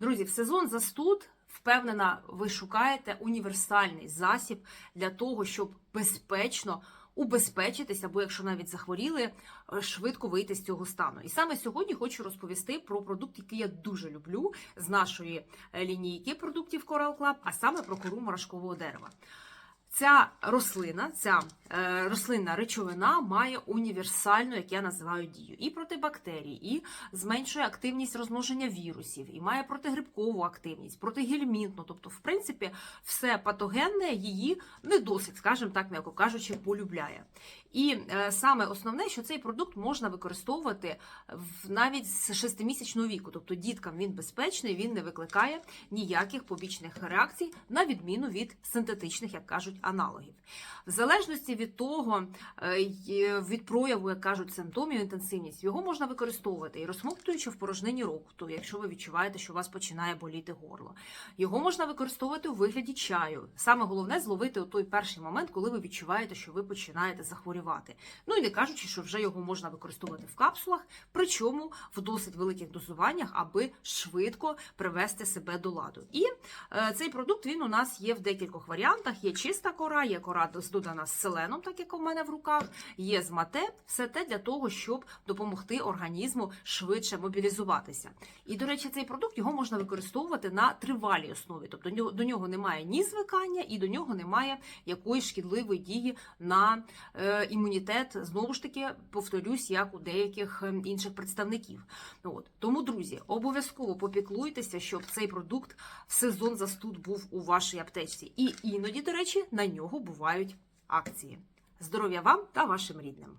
Друзі, в сезон застуд, впевнена, ви шукаєте універсальний засіб для того, щоб безпечно убезпечитися, або якщо навіть захворіли, швидко вийти з цього стану. І саме сьогодні хочу розповісти про продукт, який я дуже люблю з нашої е, лінійки продуктів Coral Club, а саме про кору морашкового дерева. Ця рослина, ця е, рослинна речовина має універсальну, як я називаю, дію і проти бактерій, і зменшує активність розмноження вірусів, і має протигрибкову активність, протигельмінтну. Тобто, в принципі, все патогенне її не досить, скажімо так, м'яко кажучи, полюбляє. І е, саме основне, що цей продукт можна використовувати в навіть з шестимісячного віку. Тобто діткам він безпечний, він не викликає ніяких побічних реакцій, на відміну від синтетичних, як кажуть, аналогів. В залежності від того, е, від прояву, як кажуть, симптомів, інтенсивність, його можна використовувати і розсмоктуючи в порожнині роту, якщо ви відчуваєте, що у вас починає боліти горло. Його можна використовувати у вигляді чаю. Саме головне зловити у той перший момент, коли ви відчуваєте, що ви починаєте захворювати. Ну і не кажучи, що вже його можна використовувати в капсулах, причому в досить великих дозуваннях, аби швидко привести себе до ладу. І е, цей продукт він у нас є в декількох варіантах. Є чиста кора, є кора додана з селеном, так як у мене в руках, є з мате. Все те для того, щоб допомогти організму швидше мобілізуватися. І, до речі, цей продукт його можна використовувати на тривалій основі. Тобто до нього- до нього немає ні звикання, і до нього немає якоїсь шкідливої дії на е, імунітет. Знову ж таки, повторюсь, як у деяких ем, інших представників. От тому, друзі, обов'язково попіклуйтеся, щоб цей продукт в сезон застуд був у вашій аптечці. І іноді, до речі, на нього бувають акції. Здоров'я вам та вашим рідним!